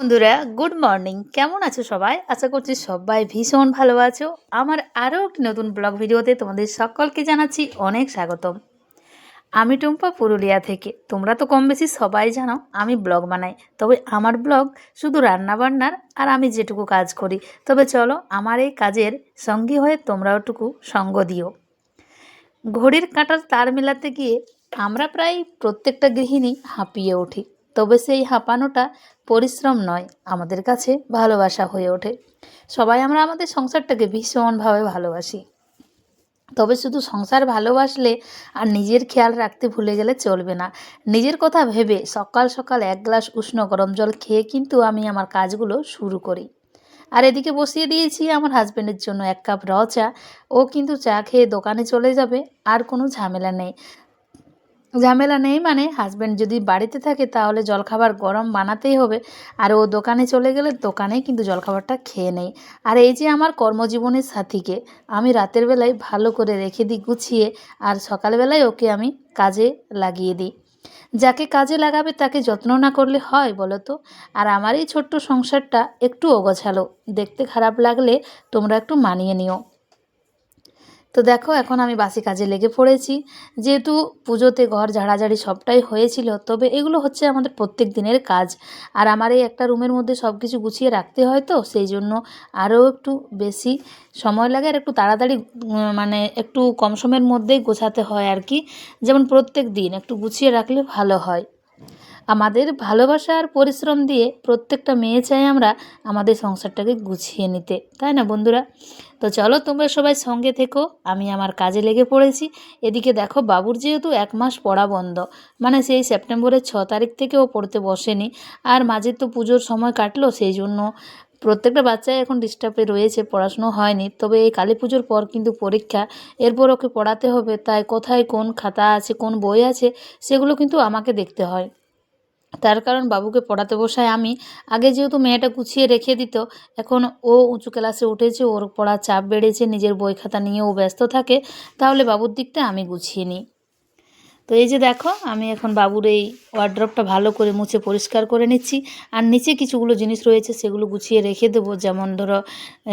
বন্ধুরা good morning কেমন আছো সবাই? আশা করছি সবাই ভীষণ ভালো আছো। আমার আরও একটি নতুন ব্লগ ভিডিওতে তোমাদের সকলকে জানাচ্ছি অনেক স্বাগতম। আমি টুম্পা পুরুলিয়া থেকে। তোমরা তো কম বেশি সবাই জানো, আমি ব্লগ বানাই। তবে আমার ব্লগ শুধু রান্নাবান্নার আর আমি যেটুকু কাজ করি। তবে চলো আমার এই কাজের সঙ্গী হয়ে তোমরাও টুকু সঙ্গ দিও। ঘড়ির কাঁটার তার মেলাতে গিয়ে আমরা প্রায় প্রত্যেকটা গৃহিণী হাঁপিয়ে উঠি। তবে সেই হাঁপানোটা পরিশ্রম নয়, আমাদের কাছে ভালোবাসা হয়ে ওঠে। সবাই আমরা আমাদের সংসারটাকে ভীষণভাবে ভালোবাসি। তবে শুধু সংসার ভালোবাসলে আর নিজের খেয়াল রাখতে ভুলে গেলে চলবে না। নিজের কথা ভেবে সকাল সকাল এক গ্লাস উষ্ণ গরম জল খেয়ে কিন্তু আমি আমার কাজগুলো শুরু করি। আর এদিকে বসিয়ে দিয়েছি আমার হাজব্যান্ডের জন্য এক কাপ র চা। ও কিন্তু চা খেয়ে দোকানে চলে যাবে, আর কোনো ঝামেলা নেই। ঝামেলা নেই মানে হাজব্যান্ড যদি বাড়িতে থাকে তাহলে জলখাবার গরম বানাতেই হবে। আর ও দোকানে চলে গেলে দোকানে কিন্তু জলখাবারটা খেয়ে নেই। আর এই যে আমার কর্মজীবনের সাথীকে, আমি রাতের বেলায় ভালো করে রেখে দিই গুছিয়ে, আর সকালবেলায় ওকে আমি কাজে লাগিয়ে দিই। যাকে কাজে লাগাবে তাকে যত্ন না করলে হয় বলো তো? আর আমার এই ছোট্ট সংসারটা একটু অগোছালো। দেখতে খারাপ লাগলে তোমরা একটু মানিয়ে নিও। তো দেখো, এখন আমি বাসি কাজে লেগে পড়েছি। যেহেতু পুজোতে ঘর ঝাড়াঝাড়ি সবটাই হয়েছিল, তবে এগুলো হচ্ছে আমাদের প্রত্যেক দিনের কাজ। আর আমার এই একটা রুমের মধ্যে সব কিছু গুছিয়ে রাখতে হয় তো, সেই জন্য আরও একটু বেশি সময় লাগে আর একটু তাড়াতাড়ি মানে একটু কম সময়ের মধ্যেই গোছাতে হয় আর কি। যেমন প্রত্যেক দিন একটু গুছিয়ে রাখলে ভালো হয়। আমাদের ভালোবাসা আর পরিশ্রম দিয়ে প্রত্যেকটা মেয়ে চাই আমরা আমাদের সংসারটাকে গুছিয়ে নিতে, তাই না বন্ধুরা? তো চলো তোমরা সবাই সঙ্গে থেকো, আমি আমার কাজে লেগে পড়েছি। এদিকে দেখো বাবুর যেহেতু এক মাস পড়া বন্ধ মানে সেই সেপ্টেম্বরের ছ তারিখ থেকে ও পড়তে বসেনি। আর মাঝে তো পুজোর সময় কাটলো, সেই জন্য প্রত্যেকটা বাচ্চাই এখন ডিস্টার্বে রয়েছে, পড়াশুনো হয়নি। তবে এই কালী পুজোর পর কিন্তু পরীক্ষা, এরপর ওকে পড়াতে হবে, তাই কোথায় কোন খাতা আছে, কোন বই আছে, সেগুলো কিন্তু আমাকে দেখতে হয়। তার কারণ বাবুকে পড়াতে বসায় আমি। আগে যেহেতু মেয়েটা গুছিয়ে রেখে দিত, এখন ও উঁচু ক্লাসে উঠেছে, ওর পড়ার চাপ বেড়েছে, নিজের বই খাতা নিয়ে ও ব্যস্ত থাকে, তাহলে বাবুর দিকটা আমি গুছিয়ে নিই। তো এই যে দেখো, আমি এখন বাবুর এই ওয়ার্ড্রপটা ভালো করে মুছে পরিষ্কার করে নিচ্ছি। আর নিচে কিছুগুলো জিনিস রয়েছে, সেগুলো গুছিয়ে রেখে দেবো। যেমন ধরো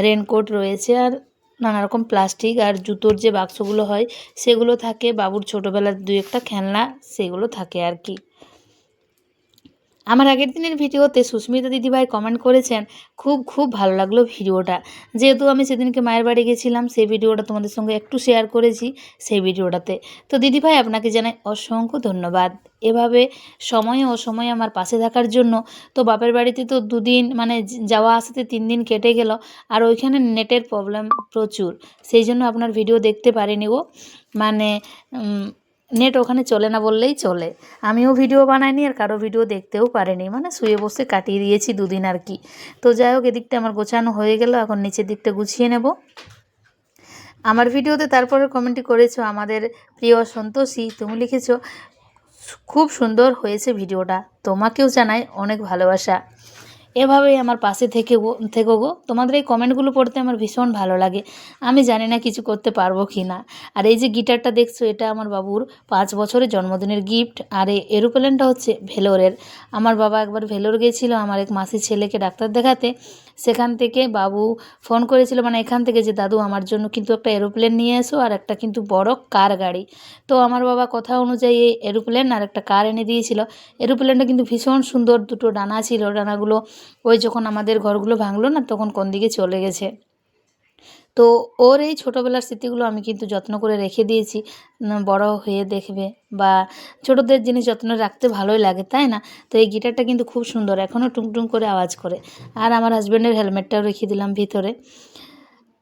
রেনকোট রয়েছে আর নানা রকম প্লাস্টিক আর জুতোর যে বাক্সগুলো হয়, সেগুলো থাকে। বাবুর ছোটোবেলার দু একটা খেলনা, সেগুলো থাকে আর কি। আমার আগের দিনের ভিডিওতে সুস্মিতা দিদিভাই কমেন্ট করেছেন, খুব খুব ভালো লাগল ভিডিওটা। যেহেতু আমি সেদিনকে মায়ের বাড়ি গেছিলাম, সেই ভিডিওটা তোমাদের সঙ্গে একটু শেয়ার করেছি সেই ভিডিওটাতে। তো দিদিভাই আপনাকে জানাই অসংখ্য ধন্যবাদ। এভাবে সময়ে অসময়ে আমার পাশে থাকার জন্য তো বাপের বাড়িতে তো দুদিন মানে যাওয়া আসাতে তিন দিন কেটে গেল, আর ওইখানে নেটের প্রবলেম প্রচুর। সেই জন্য আপনার ভিডিও দেখতে পারিনি গো। মানে নেট ওখানে চলে না বললেই চলে। আমিও ভিডিও বানাইনি আর কারও ভিডিও দেখতেও পারিনি। মানে শুয়ে বসে কাটিয়ে দিয়েছি দুদিন আর কি। তো যাই হোক, এদিকটা আমার গোছানো হয়ে গেল। এখন নিচের দিকটা গুছিয়ে নেব। আমার ভিডিওতে তারপরে কমেন্টটি করেছ আমাদের প্রিয় সন্তোষী। তুমি লিখেছো, খুব সুন্দর হয়েছে ভিডিওটা। তোমাকেও জানাই অনেক ভালোবাসা। এভাবেই আমার পাশে থেকে থেকো গো। তোমাদের এই কমেন্টগুলো পড়তে আমার ভীষণ ভালো লাগে। আমি জানি না কিছু করতে পারব কি না। আর এই যে গিটারটা দেখছ, এটা আমার বাবুর পাঁচ বছরের জন্মদিনের গিফট আর এই এরোপ্লেনটা হচ্ছে ভেলোরের। আমার বাবা একবার ভেলোর গেছিল, আমার এক মাসি ছেলেকে ডাক্তার দেখাতে। সেখান থেকে বাবু ফোন করেছিল মানে এখান থেকে যে, দাদু, আমার জন্য কিন্তু একটা এরোপ্লেন নিয়ে এসো আর একটা কিন্তু বড় কার গাড়ি। তো আমার বাবা কথা অনুযায়ী এই এরোপ্লেন আর একটা কার এনে দিয়েছিল। এরোপ্লেনটা কিন্তু ভীষণ সুন্দর দুটো ডানা ছিল। ডানাগুলো ওই যখন আমাদের ঘরগুলো ভাঙলো না, তখন কোন দিকে চলে গেছে। তো ওর এই ছোটোবেলার স্মৃতিগুলো আমি কিন্তু যত্ন করে রেখে দিয়েছি। বড় হয়ে দেখবে বা ছোটোদের জিনিস যত্ন রাখতে ভালোই লাগে, তাই না? তো এই গিটারটা কিন্তু খুব সুন্দর, এখনও টুংটুং করে আওয়াজ করে। আর আমার হাজব্যান্ডের হেলমেটটাও রেখে দিলাম ভিতরে।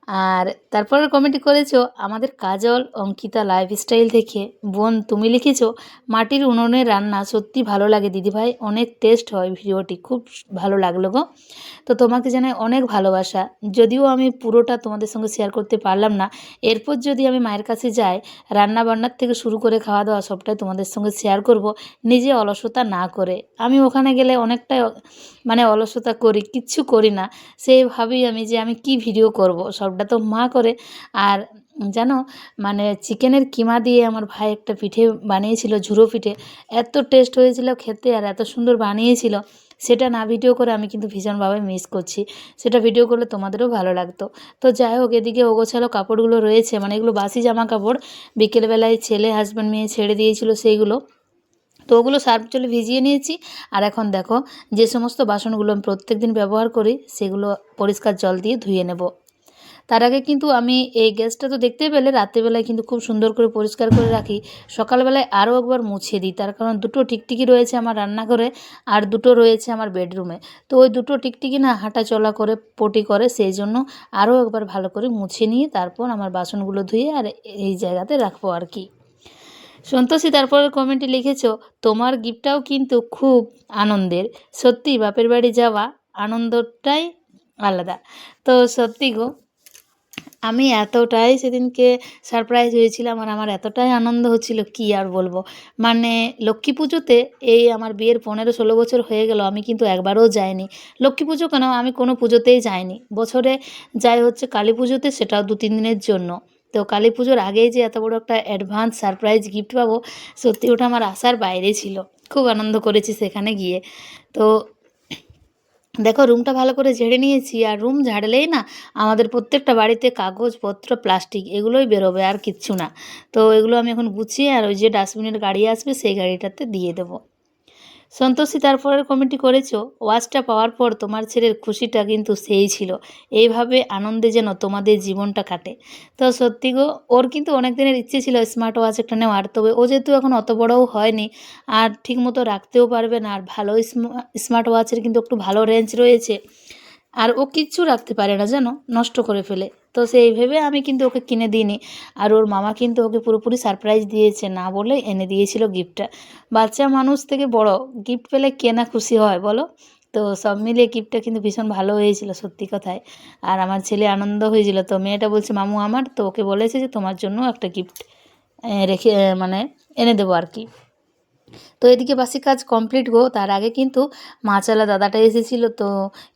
আর তারপরে কমেন্ট করেছ, আমাদের কাজল, অঙ্কিতা লাইফস্টাইল থেকে বোন, তুমি লিখেছো, মাটির উনুনে রান্না সত্যি ভালো লাগে দিদিভাই, অনেক টেস্ট হয় ভিডিওটি, খুব ভালো লাগল গো। তো তোমাকে জানাই অনেক ভালোবাসা। যদিও আমি পুরোটা তোমাদের সঙ্গে শেয়ার করতে পারলাম না, এরপর যদি আমি মায়ের কাছে যাই রান্না বান্নার থেকে শুরু করে খাওয়া দাওয়া সবটাই তোমাদের সঙ্গে শেয়ার করব, নিজে অলসতা না করে। আমি ওখানে গেলে অনেকটাই মানে অলসতা করি, কিচ্ছু করি না। সেইভাবেই আমি যে আমি কি ভিডিও করব সবটা তো মা করে। আর জানো মানে চিকেনের কিমা দিয়ে আমার ভাই একটা পিঠে বানিয়েছিল, ঝুরো পিঠে। এত টেস্ট হয়েছিল খেতে আর এত সুন্দর বানিয়েছিল। সেটা না ভিডিও করে আমি কিন্তু ভীষণভাবে মিস করছি। সেটা ভিডিও করলে তোমাদেরও ভালো লাগতো। তো যাই হোক, এদিকে ওগোছালো কাপড়গুলো রয়েছে। মানে এগুলো বাসি জামা কাপড়। বিকেলবেলায় ছেলে হাজব্যান্ড মেয়ে ছেড়ে দিয়েছিল সেইগুলো। তো ওগুলো সার্ফ জলে ভিজিয়ে নিয়েছি। আর এখন দেখো, যে সমস্ত বাসনগুলো আমি প্রত্যেক দিন ব্যবহার করি, সেগুলো পরিষ্কার জল দিয়ে ধুয়ে নেব। তার আগে কিন্তু আমি এই গ্যাসটা তো দেখতে পেলে, রাত্রেবেলায় কিন্তু খুব সুন্দর করে পরিষ্কার করে রাখি। সকালবেলায় আরও একবার মুছিয়ে দিই, তার কারণ দুটো টিকটিকি রয়েছে আমার রান্নাঘরে আর দুটো রয়েছে আমার বেডরুমে। তো ওই দুটো টিকটিকি না হাঁটা চলা করে, পটি করে, সেই জন্য আরও একবার ভালো করে মুছে নিয়ে তারপর আমার বাসনগুলো ধুয়ে আর এই জায়গাতে রাখব আর কি। সন্তোষী তারপরে কমেন্টে লিখেছো, তোমার গিফটটাও কিন্তু খুব আনন্দের। সত্যি, বাপের বাড়ি যাওয়া আনন্দটাই আলাদা। তো সত্যি গো আমি এতটাই সেদিনকে সারপ্রাইজ হয়েছিলাম আর আমার এতটাই আনন্দ হচ্ছিল, কি আর বলব? মানে লক্ষ্মী পুজোতে এই আমার বিয়ের পনেরো ষোলো বছর হয়ে গেল, আমি কিন্তু একবারও যাইনি। লক্ষ্মী পুজো কেন? আমি কোনো পুজোতেই যাইনি। বছরে যাই হচ্ছে কালী পুজোতে, সেটাও দু তিন দিনের জন্য। তো কালী পুজোর আগেই যে এত বড় একটা অ্যাডভান্স সারপ্রাইজ গিফট পাবো, সত্যি ওটা আমার আশার বাইরে ছিল। খুব আনন্দ করেছি সেখানে গিয়ে। তো দেখো রুমটা ভালো করে ঝেড়ে নিয়েছি আর রুম ঝাড়লেই না আমাদের প্রত্যেকটা বাড়িতে কাগজপত্র প্লাস্টিক এগুলোই বেরোবে আর কিচ্ছু না। তো এগুলো আমি এখন গুছিয়ে আর ওই যে ডাস্টবিনের গাড়ি আসবে, সেই গাড়িটাতে দিয়ে দেবো। সন্তোষী তারপরের কমেন্টটি করেছ, ওয়াচটা পাওয়ার পর তোমার ছেলের খুশিটা কিন্তু সেই ছিল। এইভাবে আনন্দে যেন তোমাদের জীবনটা কাটে। তো সত্যি গো, ওর কিন্তু অনেক দিনের ইচ্ছে ছিল স্মার্ট ওয়াচ একটা নেওয়ার, তবে ও যেহেতু এখন অত বড়ও হয়নি, আর ঠিকমতো রাখতেও পারবে না, আর ভালো স্মার্ট ওয়াচের কিন্তু একটু ভালো রেঞ্জ রয়েছে। আর ও কিচ্ছু রাখতে পারে না, জানো? নষ্ট করে ফেলে। তো সেই ভেবে আমি কিন্তু ওকে কিনে দিইনি। আর ওর মামা কিন্তু ওকে পুরোপুরি সারপ্রাইজ দিয়েছে, না বলে এনে দিয়েছিল গিফটটা বাচ্চা মানুষ থেকে বড় গিফট পেলে কে না খুশি হয় বলো? তো সব মিলিয়ে গিফটটা কিন্তু ভীষণ ভালো হয়েছিল সত্যি কথায়। আর আমার ছেলে আনন্দ হয়েছিল তো মেয়েটা বলছে, মামু, আমার তো ওকে বলেছে যে তোমার জন্য একটা গিফট রেখে মানে এনে দেবো আর কি। তো এদিকে বাসি কাজ কমপ্লিট গো। তার আগে কিন্তু মাছওয়ালা দাদাটা এসেছিল, তো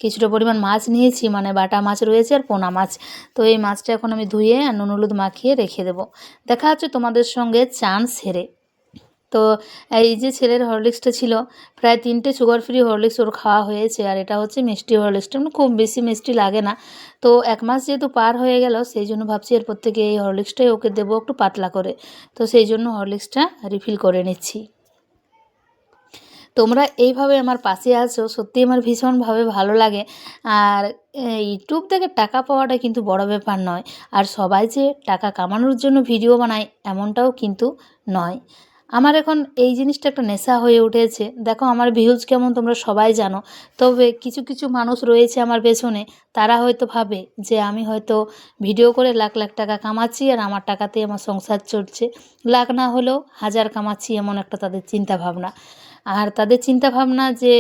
কিছুটা পরিমাণ মাছ নিয়েছি মানে বাটা মাছ রয়েছে আর পোনা মাছ। তো এই মাছটা এখন আমি ধুয়ে আর নুন হলুদ মাখিয়ে রেখে দেবো। দেখা হচ্ছে তোমাদের সঙ্গে চান সেরে তো এই যে ছেলের হরলিক্সটা ছিল, প্রায় তিনটে সুগার ফ্রি হরলিক্স ওর খাওয়া হয়েছে, আর এটা হচ্ছে মিষ্টি হরলিক্সটা মানে খুব বেশি মিষ্টি লাগে না। তো এক মাস যেহেতু পার হয়ে গেল, সেই জন্য ভাবছি এরপর থেকে এই হরলিক্সটাই ওকে দেবো একটু পাতলা করে। তো সেই জন্য হরলিক্সটা রিফিল করে নিচ্ছি। তোমরা এইভাবে আমার পাশে আছো সত্যি আমার ভীষণভাবে ভালো লাগে। আর ইউটিউব থেকে টাকা পাওয়াটা কিন্তু বড় ব্যাপার নয়। আর সবাই যে টাকা কামানোর জন্য ভিডিও বানায় এমনটাও কিন্তু নয়। আমার এখন এই জিনিসটা একটা নেশা হয়ে উঠেছে। দেখো আমার ভিউজ কেমন তোমরা সবাই জানো। তবে কিছু কিছু মানুষ রয়েছে আমার পেছনে। তারা হয়তো ভাবে যে আমি হয়তো ভিডিও করে লাখ লাখ টাকা কামাচ্ছি আর আমার টাকাতেই আমার সংসার চলছে। লাখ না হলেও হাজার কামাচ্ছি এমন একটা তাদের চিন্তা ভাবনা আর তাদের চিন্তা ভাবনা যে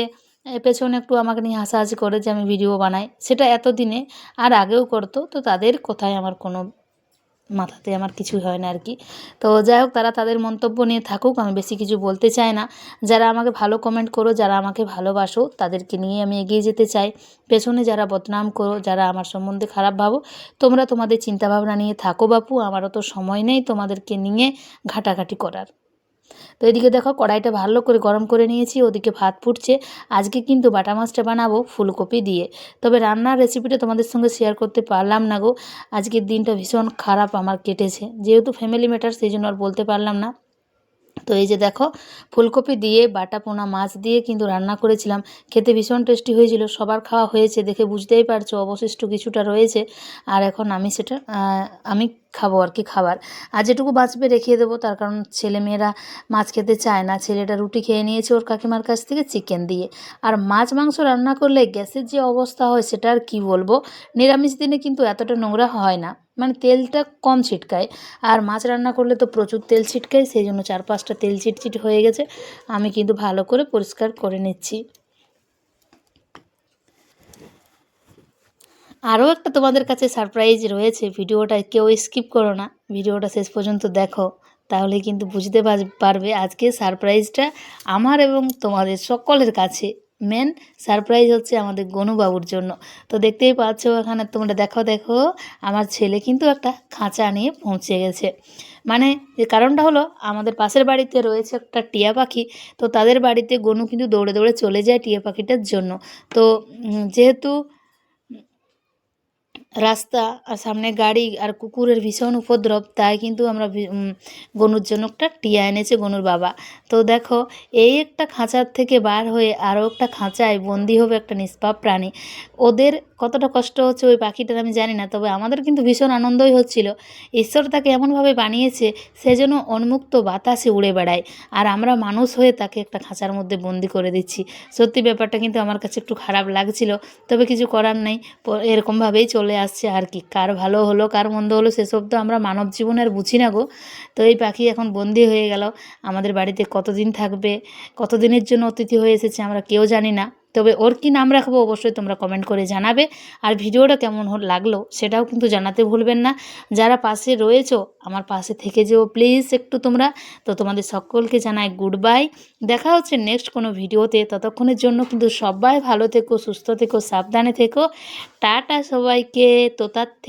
পেছনে একটু আমাকে নিয়ে হাসাহাসি করে যে, আমি ভিডিও বানাই, সেটা এতদিনে আর আগেও করতো। তো তাদের কোথায় আমার কোনো মাথাতে আমার কিছু হয় না আর কি। তো যাই হোক, তারা তাদের মন্তব্য নিয়ে থাকুক, আমি বেশি কিছু বলতে চাই না। যারা আমাকে ভালো কমেন্ট করো, যারা আমাকে ভালোবাসো, তাদেরকে নিয়ে আমি এগিয়ে যেতে চাই। পেছনে যারা বদনাম করো, যারা আমার সম্বন্ধে খারাপ ভাবো, তোমরা তোমাদের চিন্তাভাবনা নিয়ে থাকো বাপু। আমারও তো সময় নেই তোমাদেরকে নিয়ে ঘাটাঘাটি করার। তো এদিকে দেখো কড়াইটা ভালো করে গরম করে নিয়েছি, ওদিকে ভাত ফুটছে। আজকে কিন্তু বাটা মাছটা বানাবো ফুলকপি দিয়ে। তবে রান্নার রেসিপিটা তোমাদের সঙ্গে শেয়ার করতে পারলাম না গো। আজকের দিনটা ভীষণ খারাপ আমার কেটেছে। যেহেতু ফ্যামিলি ম্যাটার সেই জন্য আর বলতে পারলাম না। তো এই যে দেখো, ফুলকপি দিয়ে বাটা পোনা মাছ দিয়ে কিন্তু রান্না করেছিলাম। খেতে ভীষণ টেস্টি হয়েছিল, সবার খাওয়া হয়েছে দেখে বুঝতেই পারছ, অবশিষ্ট কিছুটা রয়েছে। আর এখন আমি সেটা আমি খাব আর কি খাবার। আর যেটুকু বাঁচবে রেখে দেবো, তার কারণ ছেলেমেয়েরা মাছ খেতে চায় না। ছেলেটা রুটি খেয়ে নিয়েছে ওর কাকিমার কাছ থেকে চিকেন দিয়ে। আর মাছ, মাংস রান্না করলে গ্যাসের যে অবস্থা হয় সেটা আর কী বলব? নিরামিষ দিনে কিন্তু এতটা নোংরা হয় না। মানে তেলটা কম ছিটকায়। আর মাছ রান্না করলে তো প্রচুর তেল ছিটকায়, সেই জন্য চার পাঁচটা তেল চিটচিট হয়ে গেছে। আমি কিন্তু ভালো করে পরিষ্কার করে নিচ্ছি। আরও একটা তোমাদের কাছে সারপ্রাইজ রয়েছে, ভিডিওটা কেউ স্কিপ করো না, ভিডিওটা শেষ পর্যন্ত দেখো, তাহলে কিন্তু বুঝতে পারবে আজকে সারপ্রাইজটা আমার এবং তোমাদের সকলের কাছে। মেন সারপ্রাইজ হচ্ছে আমাদের গনুবাবুর জন্য। তো দেখতেই পাচ্ছ এখানে তোমরা দেখো দেখো, আমার ছেলে কিন্তু একটা খাঁচা নিয়ে পৌঁছে গেছে। মানে কারণটা হলো আমাদের পাশের বাড়িতে রয়েছে একটা টিয়া পাখি, তো তাদের বাড়িতে গনু কিন্তু দৌড়ে দৌড়ে চলে যায় টিয়া পাখিটার জন্য। তো যেহেতু রাস্তা আর সামনে গাড়ি আর কুকুরের ভীষণ উপদ্রব, তাই কিন্তু আমরা গনুর জন্য একটা টিয়া এনেছে গনুর বাবা। তো দেখো, এই একটা খাঁচার থেকে বার হয়ে আরও একটা খাঁচায় বন্দি হবে একটা নিষ্পাপ প্রাণী। ওদের কতটা কষ্ট হচ্ছে ওই পাখিটার আমি জানি না, তবে আমাদের কিন্তু ভীষণ আনন্দই হচ্ছিল। ঈশ্বর তাকে এমনভাবে বানিয়েছে, সে যেন উন্মুক্ত বাতাসে উড়ে বেড়ায়। আর আমরা মানুষ হয়ে তাকে একটা খাঁচার মধ্যে বন্দি করে দিচ্ছি। সত্যি ব্যাপারটা কিন্তু আমার কাছে একটু খারাপ লাগছিল, তবে কিছু করার নেই এরকমভাবেই চলে আসছে আর কি। কার ভালো হলো, কার মন্দ হলো সেসব তো আমরা মানব জীবনে আর বুঝি না গো। তো এই পাখি এখন বন্দি হয়ে গেল। আমাদের বাড়িতে কতদিন থাকবে, কতদিনের জন্য অতিথি হয়ে এসেছে আমরা কেউ জানি না। তবে ওর কী নাম রাখব অবশ্যই তোমরা কমেন্ট করে জানাবে। আর ভিডিওটা কেমন লাগল সেটাও কিন্তু জানাতে ভুলবেন না। যারা পাশে রয়েছো, আমার পাশে থেকে যেও প্লিজ একটু তোমরা। তো তোমাদের সকলকে জানাই গুড বাই দেখা হচ্ছে নেক্সট কোনো ভিডিওতে। ততক্ষণের জন্য কিন্তু সবাই ভালো থেকো, সুস্থ থেকো, সাবধানে থেকো। টাটা সবাইকে। তো তার থেকে